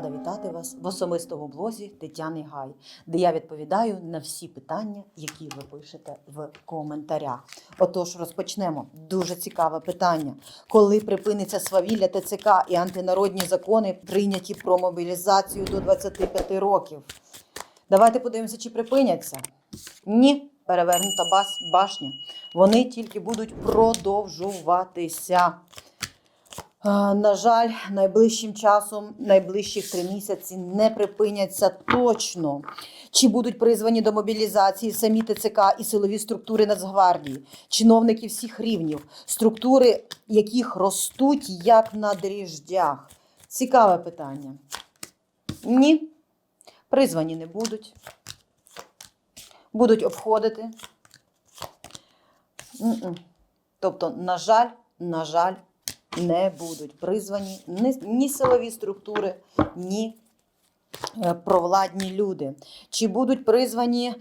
Рада вітати вас в особистому блозі Тетяни Гай, де я відповідаю на всі питання, які ви пишете в коментарях. Отож, розпочнемо. Дуже цікаве питання. Коли припиниться свавілля ТЦК і антинародні закони, прийняті про мобілізацію до 25 років? Давайте подивимося, чи припиняться. Ні, перевернута башня. Вони тільки будуть продовжуватися. На жаль, найближчим часом, найближчих три місяці не припиняться точно. Чи будуть призвані до мобілізації самі ТЦК і силові структури Нацгвардії, чиновники всіх рівнів, структури яких ростуть як на дріждях? Цікаве питання. Ні, призвані не будуть. Будуть обходити. Тобто, на жаль, на жаль, не будуть призвані ні, силові структури, ні е, провладні люди. Чи будуть призвані е,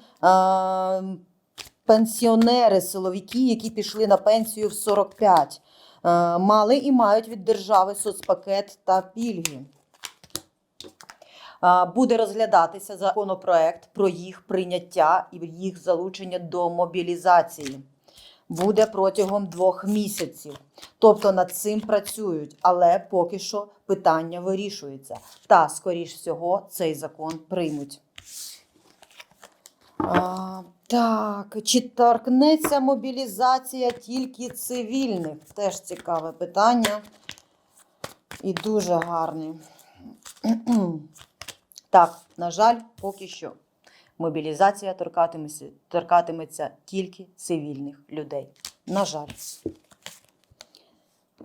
пенсіонери, силовики, які пішли на пенсію в 45, е, мали і мають від держави соцпакет та пільги. Е, Буде розглядатися законопроект про їх прийняття і їх залучення до мобілізації. Буде протягом двох місяців. Тобто над цим працюють, але поки що питання вирішується. Та, скоріш всього, цей закон приймуть. А, так, чи торкнеться мобілізація тільки цивільних? Теж цікаве питання. І дуже гарне. Так, на жаль, поки що. Мобілізація торкатиметься, торкатиметься тільки цивільних людей. На жаль.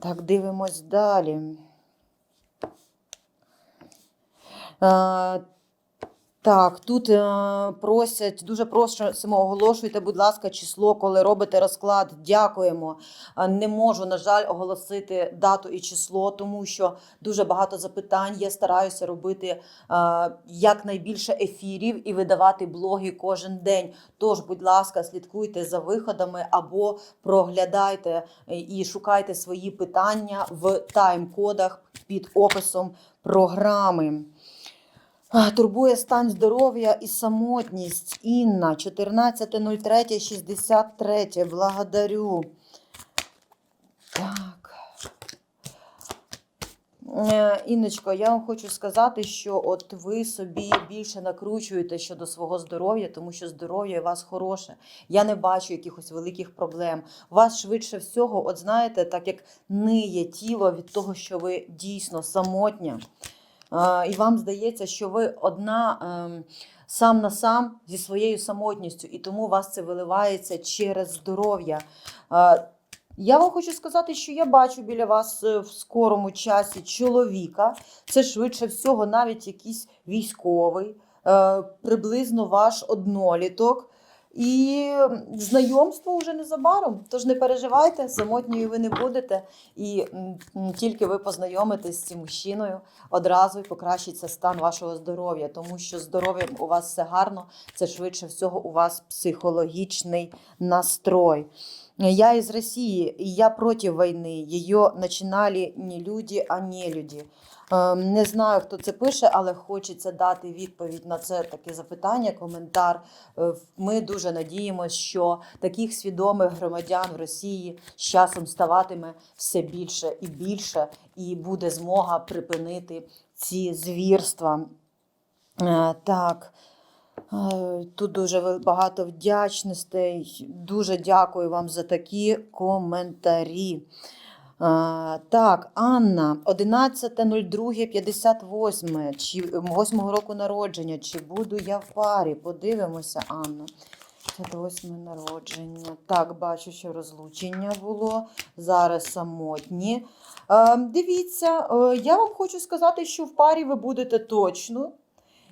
Так, дивимось далі. Так, тут е, просять, дуже просимо, оголошуйте, будь ласка, число, коли робите розклад. Дякуємо. Е, Не можу, на жаль, оголосити дату і число, тому що дуже багато запитань. Я стараюся робити е, якнайбільше ефірів і видавати блоги кожен день. Тож, будь ласка, слідкуйте за виходами або проглядайте е, і шукайте свої питання в тайм-кодах під описом програми. Турбує стан здоров'я і самотність. Інна, 14.03.63. Благодарю. Так. Е, Інночко, я вам хочу сказати, що от ви собі більше накручуєте щодо свого здоров'я, тому що здоров'я у вас хороше. Я не бачу якихось великих проблем. У вас швидше всього, от знаєте, так як ниє тіло від того, що ви дійсно самотня. І вам здається, що ви одна ем, сам на сам зі своєю самотністю, і тому вас це виливається через здоров'я. Я вам хочу сказати, що я бачу біля вас е, в скорому часі чоловіка. Це швидше всього, навіть якийсь військовий, е, приблизно ваш одноліток. І знайомство вже незабаром. Тож не переживайте, самотньою ви не будете. І тільки ви познайомитесь з цим мужчиною, одразу й покращиться стан вашого здоров'я, тому що здоров'ям у вас все гарно, це швидше всього у вас психологічний настрой. Я из России, и я против войны. Ее начинали не люди, а не люди. Ем, Не знаю, хто це пише, але хочеться дати відповідь на це таке запитання, коментар. Е, Ми дуже надіємося, що таких свідомих громадян в Росії з часом ставатиме все більше і більше, і буде змога припинити ці звірства. Е, Так. Е, Тут дуже багато вдячностей. Дуже дякую вам за такі коментарі. А, так, Анна, 11.02.58, чи 8 року народження. Чи буду я в парі? Подивимося, Анна. 58 народження. Так, бачу, що розлучення було. Зараз самотні. Е, дивіться, е, я вам хочу сказати, що в парі ви будете точно.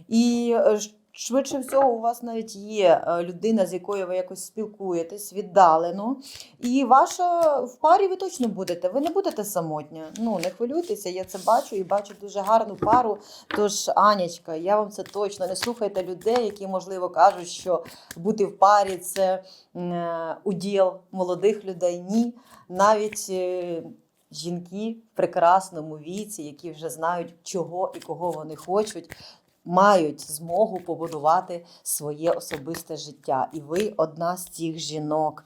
І е, швидше всього, у вас навіть є е, людина, з якою ви якось спілкуєтесь віддалено. І ваша в парі ви точно будете. Ви не будете самотня. Ну не хвилюйтеся, я це бачу і бачу дуже гарну пару. Тож, Анячка, я вам це точно не слухайте людей, які можливо кажуть, що бути в парі це е, уділ молодих людей. Ні, навіть. е, жінки в прекрасному віці, які вже знають, чого і кого вони хочуть, мають змогу побудувати своє особисте життя. І ви одна з цих жінок.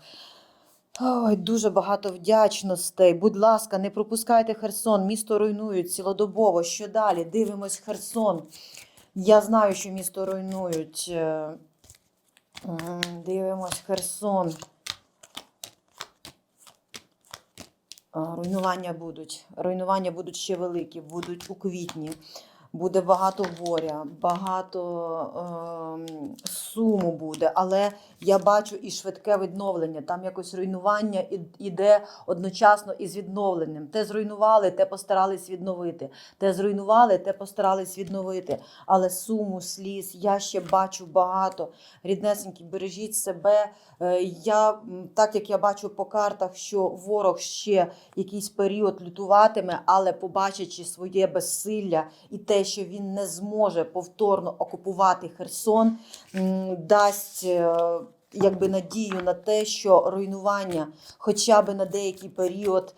Ой, дуже багато вдячностей. Будь ласка, не пропускайте Херсон. Місто руйнують цілодобово. Що далі? Дивимось Херсон. Я знаю, що місто руйнують. Е, Дивимось Херсон. Руйнування будуть. Руйнування будуть ще великі, будуть у квітні. Буде багато горя, багато е, суму буде, але я бачу і швидке відновлення. Там якось руйнування іде одночасно із відновленням. Те зруйнували, те постарались відновити. Те зруйнували, те постарались відновити. Але суму, сліз я ще бачу багато. Ріднесенькі, бережіть себе. Е, Я так як я бачу по картах, що ворог ще якийсь період лютуватиме, але побачачи своє безсилля і те, що він не зможе повторно окупувати Херсон, дасть. Якби надію на те, що руйнування хоча б на деякий період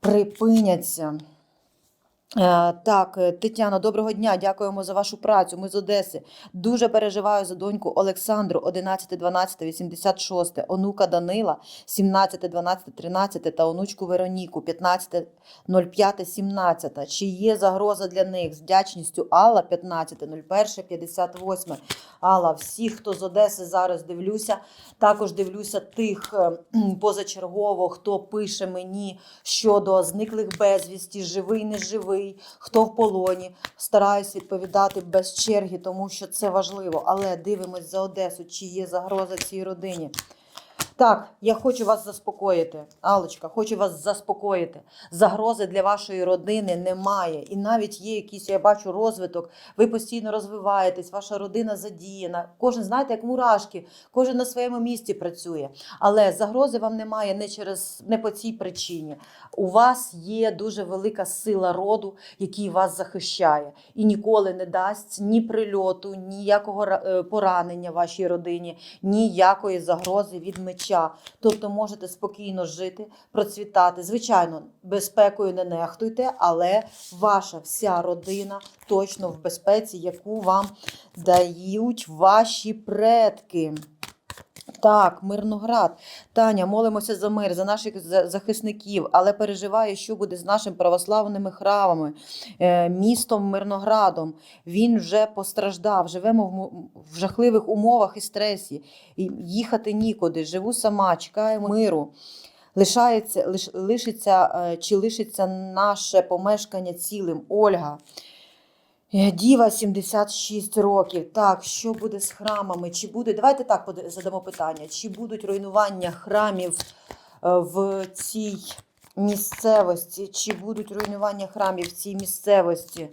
припиняться. Е, Так, е, Тетяно, доброго дня. Дякуємо за вашу працю. Ми з Одеси. Дуже переживаю за доньку Олександру 11, 12, 86, онука Данила 17, 12, 13 та онучку Вероніку 15, 05, 17. Чи є загроза для них? З вдячністю Алла 15, 01, 58. Алла, всіх, хто з Одеси зараз дивлюся, також дивлюся тих е, позачергово, хто пише мені щодо зниклих безвісті, живий, неживий, хто в полоні. Стараюсь відповідати без черги, тому що це важливо. Але дивимось за Одесу, чи є загроза цій родині. Так, я хочу вас заспокоїти, Алочка, хочу вас заспокоїти. Загрози для вашої родини немає. І навіть є якийсь, я бачу, розвиток. Ви постійно розвиваєтесь, ваша родина задіяна. Кожен, знаєте, як мурашки, кожен на своєму місці працює. Але загрози вам немає не через не по цій причині. У вас є дуже велика сила роду, який вас захищає, і ніколи не дасть ні прильоту, ніякого е, поранення вашій родині, ніякої загрози від меча. Тобто можете спокійно жити, процвітати. Звичайно, безпекою не нехтуйте, але ваша вся родина точно в безпеці, яку вам дають ваші предки. Так, Мирноград. Таня, молимося за мир, за наших захисників, але переживаю, що буде з нашими православними храмами, е, містом Мирноградом. Він вже постраждав. Живемо в, жахливих умовах і стресі. Їхати нікуди. Живу сама, чекаємо миру. Лишається, лиш, лишиться е, чи лишиться наше помешкання цілим. Ольга. Е, Діва 76 років. Так, що буде з храмами? Чи буде? Давайте так задамо питання: чи будуть руйнування храмів е, в цій місцевості? Чи будуть руйнування храмів в цій місцевості?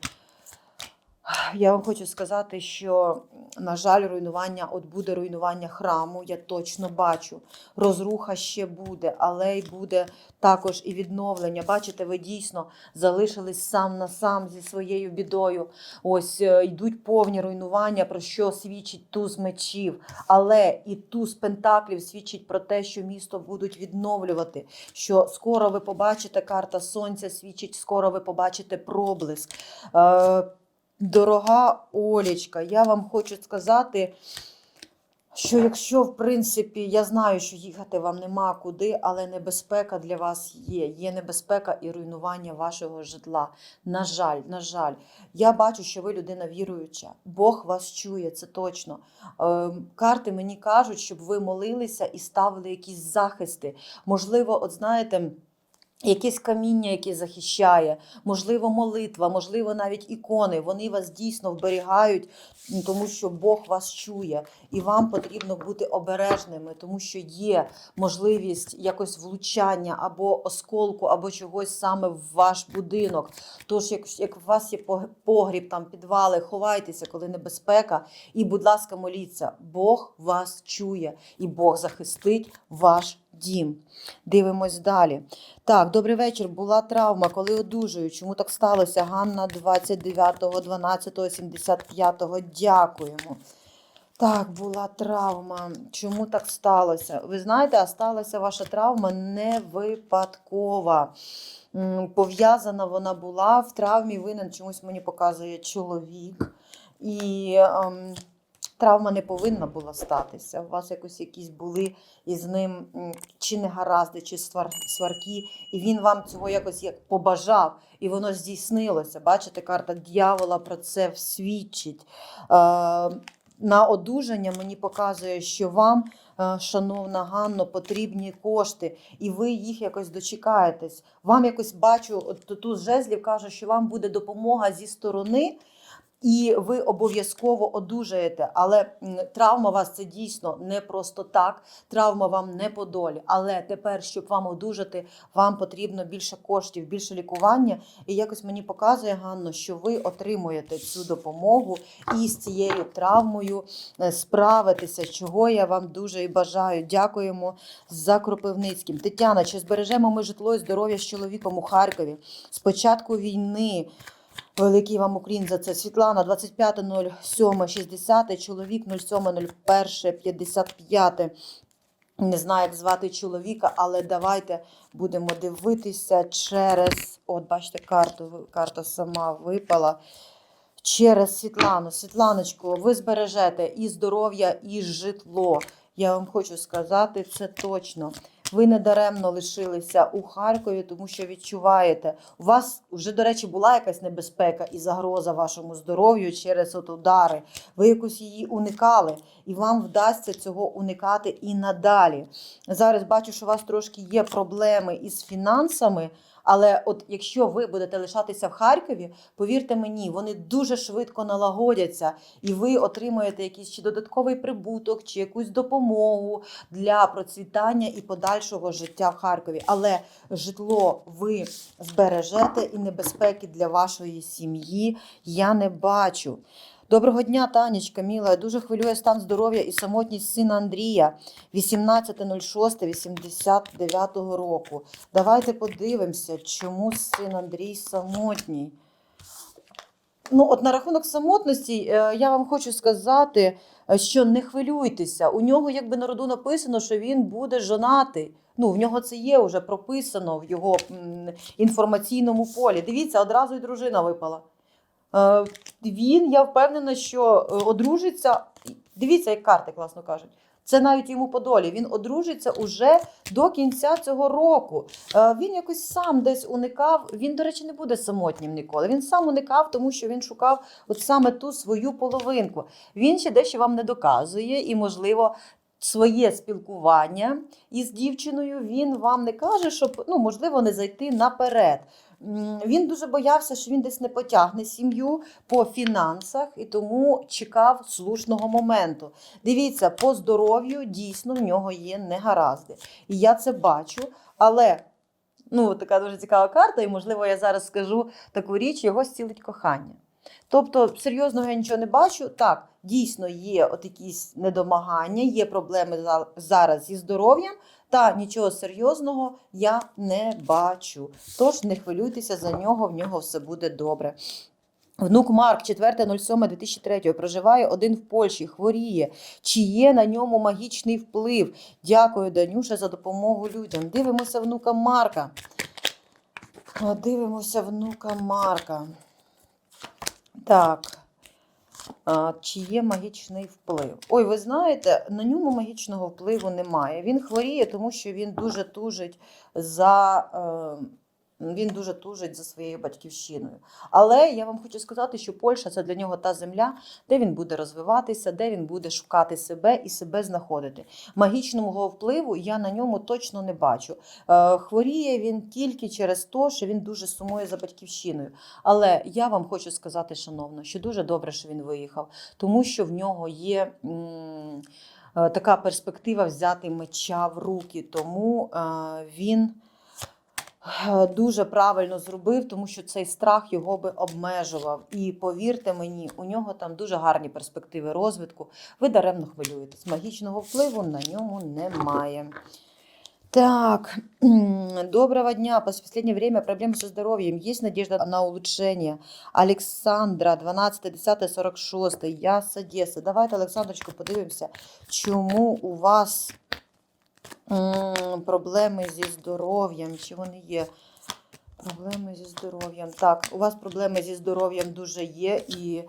Я вам хочу сказати, що, на жаль, руйнування, от буде руйнування храму, я точно бачу. Розруха ще буде, але й буде також і відновлення. Бачите, ви дійсно залишились сам на сам зі своєю бідою. Ось е, йдуть повні руйнування, про що свідчить туз мечів. Але і туз пентаклів свідчить про те, що місто будуть відновлювати. Що скоро ви побачите карта сонця, свідчить, скоро ви побачите проблиск. Дорога Олічка, я вам хочу сказати, що якщо, в принципі, я знаю, що їхати вам нема куди, але небезпека для вас є. Є небезпека і руйнування вашого житла. На жаль, на жаль, я бачу, що ви людина віруюча. Бог вас чує, це точно. Ем, Карти мені кажуть, щоб ви молилися і ставили якісь захисти. Можливо, от знаєте. Якесь каміння, яке захищає, можливо, молитва, можливо, навіть ікони. Вони вас дійсно вберігають, тому що Бог вас чує, і вам потрібно бути обережними, тому що є можливість якось влучання або осколку, або чогось саме в ваш будинок. Тож, як, як у вас є погріб, там підвали, ховайтеся, коли небезпека, і, будь ласка, моліться. Бог вас чує, і Бог захистить ваш дім. Дивимось далі. Так, добрий вечір. Була травма, коли одужую. Чому так сталося? Ганна 29.12.75. Дякуємо. Так, була травма. Чому так сталося? Ви знаєте, а сталася ваша травма не випадкова. Пов'язана вона була в травмі винен чомусь мені показує чоловік. І ем, травма не повинна була статися. У вас якось якісь були із ним чи негаразди, чи свар, сварки, і він вам цього якось як побажав, і воно здійснилося. Бачите, карта дьявола про це свідчить. Е, на одужання мені показує, що вам, е, шановна Ганно, потрібні кошти, і ви їх якось дочекаєтесь. Вам якось бачу, от тут жезлів каже, що вам буде допомога зі сторони. І ви обов'язково одужаєте, але травма вас це дійсно не просто так. Травма вам не по долі. Але тепер, щоб вам одужати, вам потрібно більше коштів, більше лікування. І якось мені показує Ганно, що ви отримуєте цю допомогу і з цією травмою е, справитися, чого я вам дуже і бажаю. Дякуємо за Кропивницьким. Тетяна, чи збережемо ми житло і здоров'я з чоловіком у Харкові? З початку війни. Великий вам уклін за це. Світлана, 25.07.60, чоловік 07.01.55. Не знаю, як звати чоловіка, але давайте будемо дивитися через. От, бачите, карту, карта сама випала. Через Світлану. Світланочко, ви збережете і здоров'я, і житло. Я вам хочу сказати це точно. Ви не даремно лишилися у Харкові, тому що відчуваєте, у вас вже, до речі, була якась небезпека і загроза вашому здоров'ю через от удари. Ви якось її уникали, і вам вдасться цього уникати і надалі. Зараз бачу, що у вас трошки є проблеми із фінансами. Але от якщо ви будете лишатися в Харкові, повірте мені, вони дуже швидко налагодяться, і ви отримаєте якийсь чи додатковий прибуток, чи якусь допомогу для процвітання і подальшого життя в Харкові. Але житло ви збережете і небезпеки для вашої сім'ї я не бачу. Доброго дня, Танечка, міла. Дуже хвилює стан здоров'я і самотність сина Андрія 18.06.89 року. Давайте подивимося, чому син Андрій самотній. Ну, от на рахунок самотності, е, я вам хочу сказати, що не хвилюйтеся. У нього якби на роду написано, що він буде жонатий. Ну, в нього це є вже прописано в його інформаційному полі. Дивіться, одразу і дружина випала. Е, Він, я впевнена, що е, одружиться. Дивіться, як карти класно кажуть. Це навіть йому по долі. Він одружиться уже до кінця цього року. Е, Він якось сам десь уникав. Він, до речі, не буде самотнім ніколи. Він сам уникав, тому що він шукав от саме ту свою половинку. Він ще дещо вам не доказує, і, можливо, своє спілкування із дівчиною він вам не каже, щоб ну, можливо не зайти наперед. Він дуже боявся, що він десь не потягне сім'ю по фінансах і тому чекав слушного моменту. Дивіться, по здоров'ю дійсно в нього є негаразди. І я це бачу, але ну, така дуже цікава карта, і можливо я зараз скажу таку річ, його зцілить кохання. Тобто, серйозного я нічого не бачу. Так, дійсно є от якісь недомагання, є проблеми зараз зі здоров'ям, та нічого серйозного я не бачу. Тож не хвилюйтеся за нього, в нього все буде добре. Внук Марк, 4.07.2003, проживає один в Польщі, хворіє. Чи є на ньому магічний вплив? Дякую, Данюша, за допомогу людям. Дивимося внука Марка. Дивимося внука Марка. Так. Чи є магічний вплив? Ой, ви знаєте, на ньому магічного впливу немає. Він хворіє, тому що він дуже тужить за. Він дуже тужить за своєю батьківщиною. Але я вам хочу сказати, що Польща це для нього та земля, де він буде розвиватися, де він буде шукати себе і себе знаходити. Магічного впливу я на ньому точно не бачу. Е, Хворіє він тільки через те, що він дуже сумує за батьківщиною. Але я вам хочу сказати, шановно, що дуже добре, що він виїхав, тому що в нього є. е, Така перспектива взяти меча в руки, тому е, він дуже правильно зробив, тому що цей страх його би обмежував. І повірте мені, у нього там дуже гарні перспективи розвитку. Ви даремно хвилюєтесь. Магічного впливу на ньому немає. Так, доброго дня. В последнее время проблемы со здоровьем. Есть надежда на улучшение. Александра, 12, 10, 46. Я з Одеси. Давайте, Олександрочку, подивимося, чому у вас проблеми зі здоров'ям. Чи вони є? Проблеми зі здоров'ям. Так, у вас проблеми зі здоров'ям дуже є. І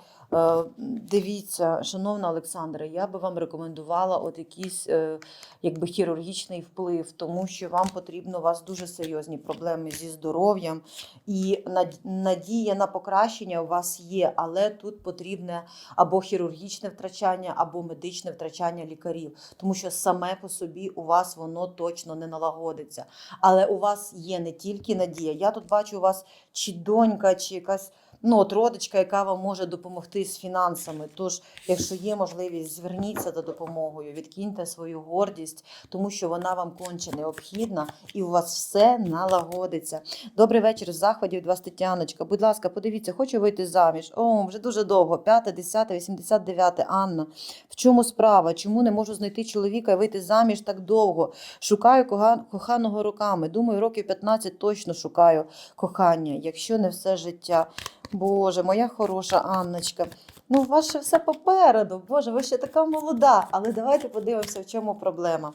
дивіться, шановна Олександра, я би вам рекомендувала от якийсь е, якби хірургічний вплив, тому що вам потрібно у вас дуже серйозні проблеми зі здоров'ям, і надія на покращення у вас є, але тут потрібне або хірургічне втрачання, або медичне втрачання лікарів, тому що саме по собі у вас воно точно не налагодиться. Але у вас є не тільки надія. Я тут бачу у вас чи донька, чи якась. Ну, от родичка, яка вам може допомогти з фінансами. Тож, якщо є можливість, зверніться за допомогою, відкиньте свою гордість, тому що вона вам конче необхідна, і у вас все налагодиться. Добрий вечір в заході від вас, Тетяночка. Будь ласка, подивіться, хочу вийти заміж. О, вже дуже довго. 5, 10, 89. Анна. В чому справа? Чому не можу знайти чоловіка і вийти заміж так довго? Шукаю коханого роками. Думаю, років 15 точно шукаю кохання, якщо не все життя. Боже, моя хороша Анночка. Ну, у вас ще все попереду. Боже, ви ще така молода. Але давайте подивимося, в чому проблема.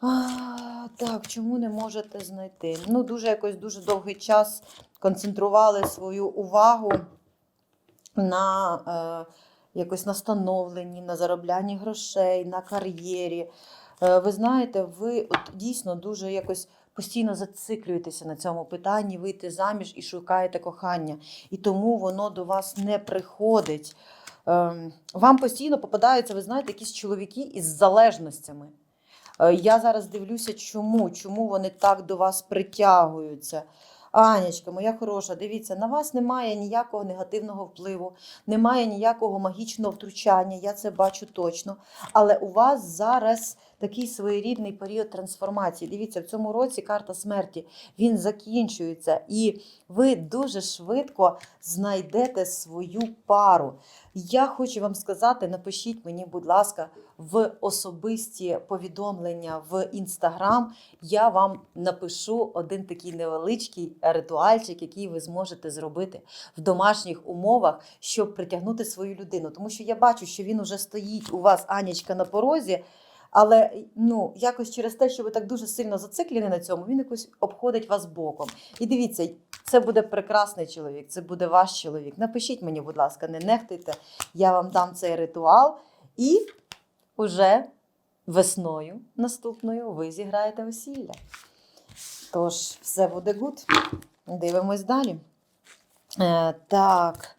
А, так, чому не можете знайти? Ну, дуже якось дуже довгий час концентрували свою увагу на е, якось на на зароблянні грошей, на кар'єрі. Е, ви знаєте, ви от дійсно дуже якось постійно зациклюєтеся на цьому питанні, вийти заміж і шукаєте кохання. І тому воно до вас не приходить. Ем, Вам постійно попадаються, ви знаєте, якісь чоловіки із залежностями. Е, Я зараз дивлюся, чому, чому вони так до вас притягуються. Анечка, моя хороша, дивіться, на вас немає ніякого негативного впливу, немає ніякого магічного втручання, я це бачу точно. Але у вас зараз такий своєрідний період трансформації. Дивіться, в цьому році карта смерті він закінчується, і ви дуже швидко знайдете свою пару. Я хочу вам сказати, напишіть мені, будь ласка, в особисті повідомлення в інстаграм. Я вам напишу один такий невеличкий ритуальчик, який ви зможете зробити в домашніх умовах, щоб притягнути свою людину. Тому що я бачу, що він уже стоїть у вас, Анічка, на порозі. Але ну, якось через те, що ви так дуже сильно зациклені на цьому, він якось обходить вас боком. І дивіться, це буде прекрасний чоловік, це буде ваш чоловік. Напишіть мені, будь ласка, не нехтуйте, я вам дам цей ритуал, і уже весною наступною ви зіграєте весілля. Тож, все буде гуд. Дивимось далі. Е, так.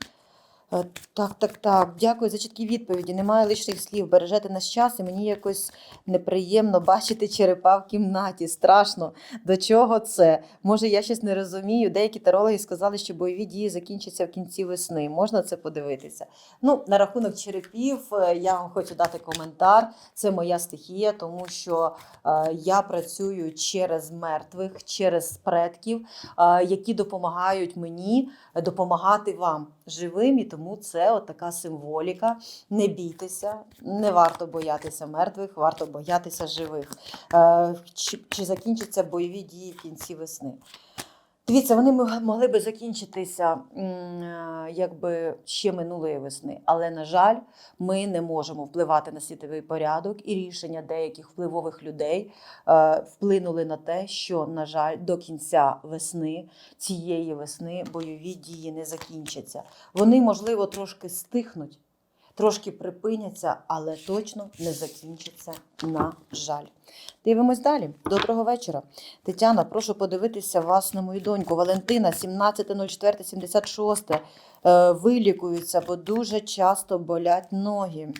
Е, Так, так, так. Дякую за чіткі відповіді. Немає лишніх слів. Бережете наш час, і мені якось неприємно бачити черепа в кімнаті. Страшно. До чого це? Може, я щось не розумію. Деякі тарологи сказали, що бойові дії закінчаться в кінці весни. Можна це подивитися? Ну, на рахунок черепів, е, я вам хочу дати коментар. Це моя стихія, тому що е, я працюю через мертвих, через предків, які допомагають мені допомагати вам живим, і тому це от така символіка. Не бійтеся, не варто боятися мертвих, варто боятися живих. Е, Чи, чи закінчаться бойові дії в кінці весни? Дивіться, вони могли би закінчитися е, якби ще минулої весни, але на жаль, ми не можемо впливати на світовий порядок, і рішення деяких впливових людей е, вплинули на те, що на жаль, до кінця весни цієї весни бойові дії не закінчаться. Вони, можливо, трошки стихнуть, трошки припиняться, але точно не закінчаться, на жаль. Дивимось далі. Доброго вечора. Тетяна, прошу подивитися вас на мою доньку. Валентина, 17.04.76. Е, Вилікуються, бо дуже часто болять ноги.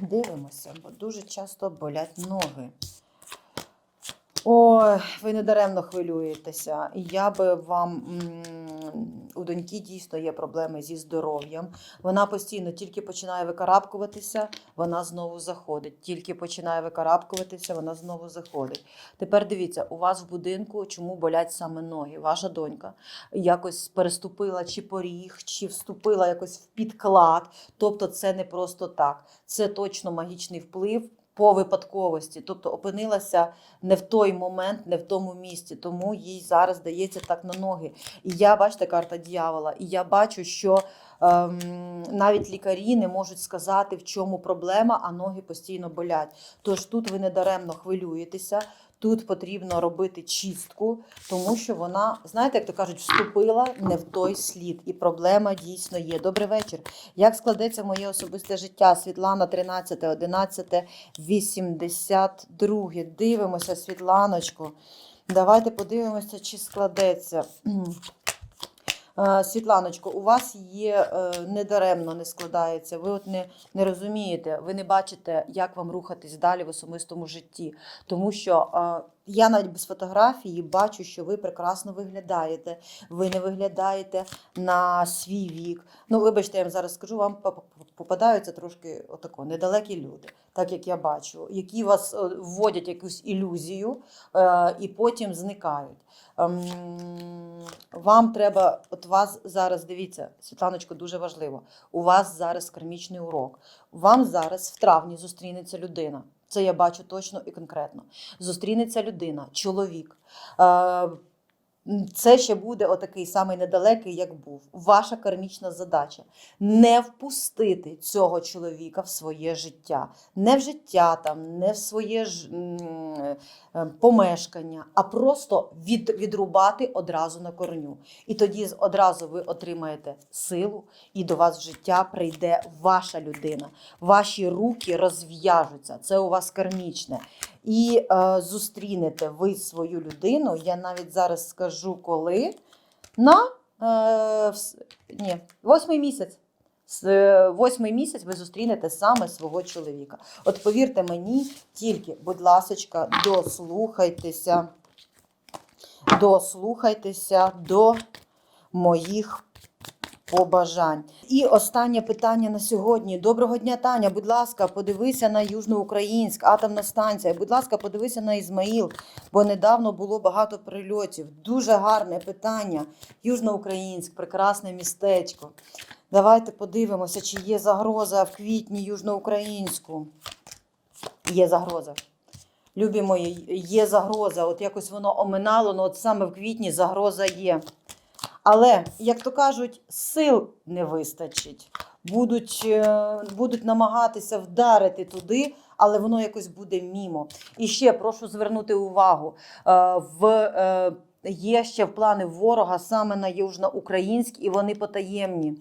Дивимося, бо дуже часто болять ноги. Ой, ви не даремно хвилюєтеся. Я би вам у доньки дійсно є проблеми зі здоров'ям. Вона постійно тільки починає викарабкуватися, вона знову заходить. Тільки починає викарабкуватися, вона знову заходить. Тепер дивіться, у вас в будинку чому болять саме ноги? Ваша донька якось переступила чи поріг, чи вступила якось в підклад. Тобто, це не просто так. Це точно магічний вплив по випадковості, тобто опинилася не в той момент, не в тому місці, тому їй зараз дається так на ноги. І я бачите, карта дьявола, і я бачу, що ем, навіть лікарі не можуть сказати, в чому проблема, а ноги постійно болять. Тож тут ви недаремно хвилюєтеся. Тут потрібно робити чистку, тому що вона, знаєте, як то кажуть, вступила не в той слід, і проблема дійсно є. Добрий вечір. Як складеться моє особисте життя? Світлана 13, 11, 82. Дивимося, Світланочку. Давайте подивимося, чи складеться. Е, Світланочко, у вас є е, недаремно не складається. Ви от не, не розумієте, ви не бачите, як вам рухатись далі в особистому житті. Тому що е, я навіть без фотографії бачу, що ви прекрасно виглядаєте. Ви не виглядаєте на свій вік. Ну, вибачте, я вам зараз скажу, вам попадаються трошки отако недалекі люди, так як я бачу, які вас е, вводять якусь ілюзію е, і потім зникають. Ем, Вам треба, от вас зараз дивіться, Світланочко, дуже важливо. У вас зараз кармічний урок. Вам зараз в травні зустрінеться людина. Це я бачу точно і конкретно. Зустрінеться людина, чоловік. Це ще буде отакий самий недалекий, як був. Ваша кармічна задача не впустити цього чоловіка в своє життя, не в життя там, не в своє ж е, помешкання, а просто від, відрубати одразу на корню. І тоді одразу ви отримаєте силу, і до вас в життя прийде ваша людина. Ваші руки розв'яжуться. Це у вас кармічне. І е, зустрінете ви свою людину. Я навіть зараз скажу, коли на е, ні, восьмий місяць. З е, восьмий місяць ви зустрінете саме свого чоловіка. От повірте мені, тільки, будь ласочка, дослухайтеся, дослухайтеся до моїх побажань. І останнє питання на сьогодні. Доброго дня, Таня. Будь ласка, подивися на Южноукраїнськ, атомна станція. Будь ласка, подивися на Ізмаїл, бо недавно було багато прильотів. Дуже гарне питання. Южноукраїнськ, прекрасне містечко. Давайте подивимося, чи є загроза в квітні Южноукраїнську. Є загроза. Любі мої, є загроза. От якось воно оминало, але от саме в квітні загроза є. Але, як то кажуть, сил не вистачить. Будуть, е, будуть намагатися вдарити туди, але воно якось буде мімо. І ще прошу звернути увагу: е, в, е, є ще в плани ворога саме на Южноукраїнськ, і вони потаємні.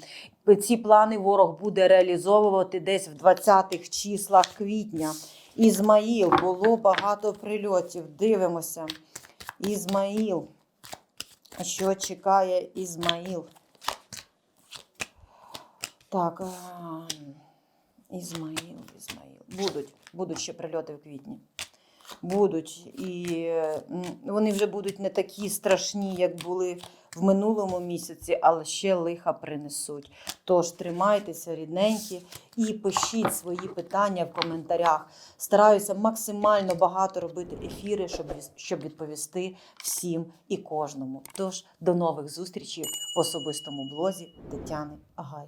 Ці плани ворог буде реалізовувати десь в 20-х числах квітня. Ізмаїл, було багато прильотів. Дивимося. Ізмаїл. Що чекає Ізмаїл? Так, Ізмаїл, Ізмаїл. Будуть, будуть ще прильоти в квітні. Будуть. І вони вже будуть не такі страшні, як були в минулому місяці, але ще лиха принесуть. Тож тримайтеся, рідненькі, і пишіть свої питання в коментарях. Стараюся максимально багато робити ефіри, щоб, відповісти всім і кожному. Тож до нових зустрічей в особистому блозі Тетяни Агай.